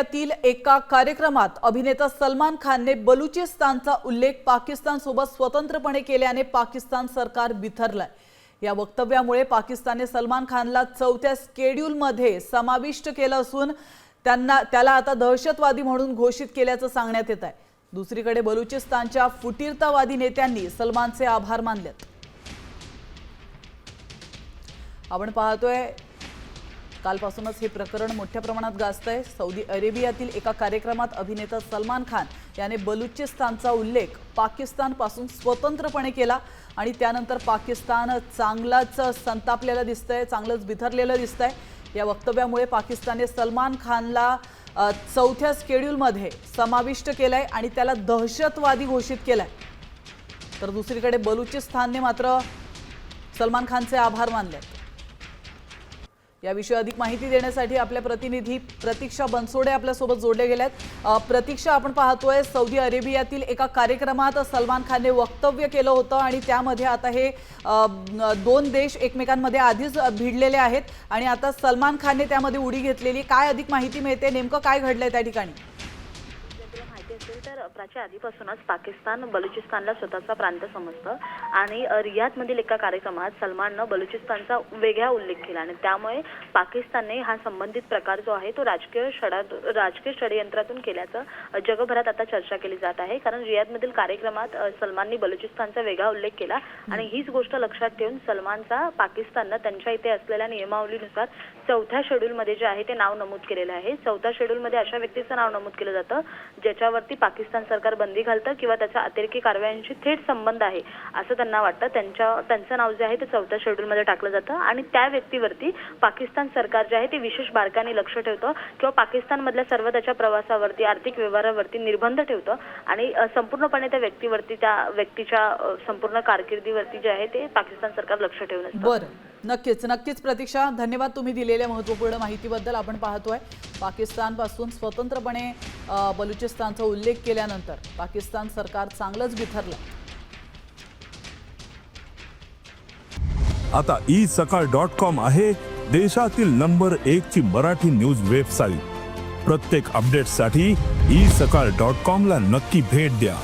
अरेबियातील एका कार्यक्रमात अभिनेता सलमान खानने बलुचिस्तानचा उल्लेख पाकिस्तान सोबत स्वतंत्रपणे केल्याने पाकिस्तान सरकार बिथरलंय या वक्तव्यामुळे पाकिस्तानने सलमान खानला चौथ्या स्केड्यूलमध्ये समाविष्ट केलं असून त्यांना त्याला आता दहशतवादी म्हणून घोषित केल्याचं सांगण्यात येत आहे. दुसरीकडे बलुचिस्तानच्या फुटीरतावादी नेत्यांनी सलमानचे आभार मानलेत. आपण पाहतोय कालपासूनच हे प्रकरण मोठ्या प्रमाणात गाजतंय. सौदी अरेबियातील एका कार्यक्रमात अभिनेता सलमान खान याने बलुचिस्तानचा उल्लेख पाकिस्तानपासून स्वतंत्रपणे केला आणि त्यानंतर पाकिस्तान चांगलाच संतापलेलं दिसतंय चांगलंच बिथरलेलं दिसतंय. या वक्तव्यामुळे पाकिस्तानने सलमान खानला चौथ्या स्केड्यूलमध्ये समाविष्ट केलंय आणि त्याला दहशतवादी घोषित केलाय. तर दुसरीकडे बलुचिस्तानने मात्र सलमान खानचे आभार मानले याविषयी अधिक माहिती देण्यासाठी आपल्या प्रतिनिधी प्रतीक्षा बनसोडे आपल्यासोबत जोडले गेल्यात. प्रतीक्षा आपण पाहतोय सौदी अरेबियातील एका कार्यक्रमात सलमान खानने वक्तव्य केलं होतं आणि त्यामध्ये आता हे दोन देश एकमेकांमध्ये आधीच भिडलेले आहेत आणि आता सलमान खानने त्यामध्ये उडी घेतलेली. काय अधिक माहिती मिळते? नेमकं काय घडलंय त्या ठिकाणी? असेल तर प्राच्या आधीपासूनच पाकिस्तान बलुचिस्तानला स्वतःचा प्रांत समजतं. आणि रियादमधील एका कार्यक्रमात सलमाननं बलुचिस्तानचा वेगळा उल्लेख केला. आणि त्यामुळे पाकिस्तानने हा संबंधित प्रकार जो आहे तो राजकीय षडा राजकीय षडयंत्रातून केल्याचं जगभरात आता चर्चा केली जात आहे. कारण रियादमधील कार्यक्रमात सलमाननी बलुचिस्तानचा वेगळा उल्लेख केला. आणि हीच गोष्ट लक्षात ठेवून सलमानचा पाकिस्ताननं त्यांच्या इथे असलेल्या नियमावलीनुसार चौथ्या शेड्यूलमध्ये जे आहे ते नाव नमूद केलेलं आहे. चौथ्या शेड्यूलमध्ये अशा व्यक्तीचं नाव नमूद केलं जातं ज्याच्यावर ज्याच्यावरती पाकिस्तान सरकार बंदी घालतं किंवा त्याच्या अतिरेकी कारवायांशी थेट संबंध आहे असं त्यांना वाटतं. त्यांच्या त्यांचं नाव जे आहे ते चौथ्या शेड्यूलमध्ये टाकलं जातं. आणि त्या व्यक्तीवरती पाकिस्तान सरकार जे आहे ते विशेष बारकाने लक्ष ठेवतं किंवा पाकिस्तानमधल्या सर्व त्याच्या प्रवासावरती आर्थिक व्यवहारावरती निर्बंध ठेवतं. आणि संपूर्णपणे त्या व्यक्तीवरती त्या व्यक्तीच्या संपूर्ण कारकिर्दीवरती जे आहे ते पाकिस्तान सरकार लक्ष ठेवून असतं. बरं. नक्कीच नक्कीच प्रतीक्षा धन्यवाद तुम्ही दिलेल्या महत्त्वपूर्ण माहितीबद्दल आपण पाहतोय. पाकिस्तानपासून स्वतंत्रपणे बलुचिस्तानचा उल्लेख केल्यानंतर पाकिस्तान सरकार चांगलंच बिथरलं. आता ई सकाळ डॉट कॉम आहे देशातील नंबर एक ची मराठी न्यूज वेबसाईट. प्रत्येक अपडेटसाठी ई सकाळ डॉट कॉम ला नक्की भेट द्या.